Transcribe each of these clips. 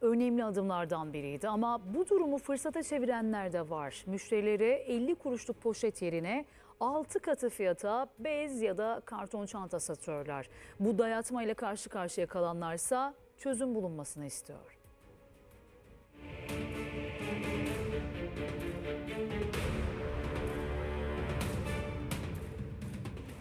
önemli adımlardan biriydi ama bu durumu fırsata çevirenler de var. Müşterilere 50 kuruşluk poşet yerine 6 katı fiyata bez ya da karton çanta satıyorlar. Bu dayatma ile karşı karşıya kalanlarsa çözüm bulunmasını istiyor.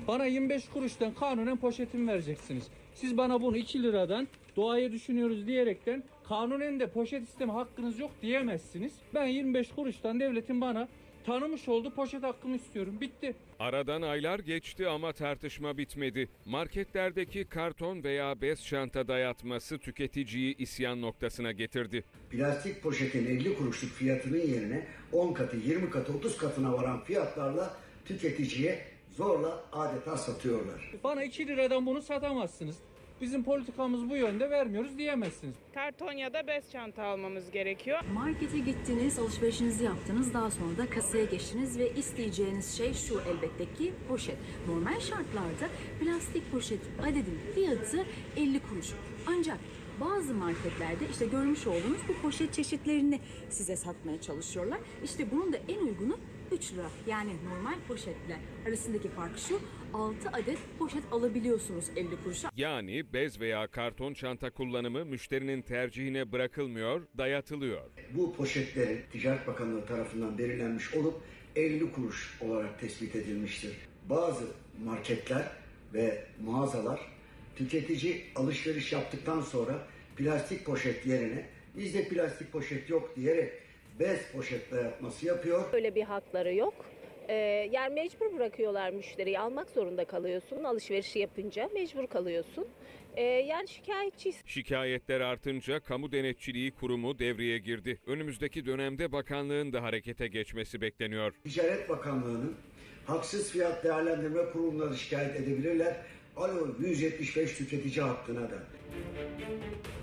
Bana 25 kuruştan kanunen poşetimi vereceksiniz. Siz bana bunu 2 liradan doğaya düşünüyoruz diyerekten kanunen de poşet isteme hakkınız yok diyemezsiniz. Ben 25 kuruştan devletin bana tanımış olduğu poşet hakkımı istiyorum. Bitti. Aradan aylar geçti ama tartışma bitmedi. Marketlerdeki karton veya bez çanta dayatması tüketiciyi isyan noktasına getirdi. Plastik poşetin 50 kuruşluk fiyatının yerine 10 katı, 20 katı, 30 katına varan fiyatlarla tüketiciye zorla adeta satıyorlar. Bana 2 liradan bunu satamazsınız. Bizim politikamız bu yönde vermiyoruz diyemezsiniz. karton ya da bez çanta almamız gerekiyor. Markete gittiniz, alışverişinizi yaptınız, daha sonra da kasaya geçtiniz ve isteyeceğiniz şey şu elbette ki poşet. Normal şartlarda plastik poşet adedin fiyatı 50 kuruş. Ancak bazı marketlerde işte görmüş olduğunuz bu poşet çeşitlerini size satmaya çalışıyorlar. İşte bunun da en uygunu 3 lira. Yani normal poşetle arasındaki fark şu 6 adet poşet alabiliyorsunuz 50 kuruşa. Yani bez veya karton çanta kullanımı müşterinin tercihine bırakılmıyor, dayatılıyor. Bu poşetlerin Ticaret Bakanlığı tarafından belirlenmiş olup 50 kuruş olarak tespit edilmiştir. Bazı marketler ve mağazalar tüketici alışveriş yaptıktan sonra plastik poşet yerine bizde plastik poşet yok diyerek bez poşet dayatması yapıyor. Öyle bir hakları yok. Ee, yani mecbur bırakıyorlar müşteriyi. Almak zorunda kalıyorsun. Alışverişi yapınca mecbur kalıyorsun. Ee, yani şikayetçiyiz. Şikayetler artınca Kamu Denetçiliği Kurumu devreye girdi. Önümüzdeki dönemde bakanlığın da harekete geçmesi bekleniyor. Ticaret Bakanlığı'nın haksız fiyat değerlendirme kuruluna da şikayet edebilirler. Alo 175 tüketici hattına da.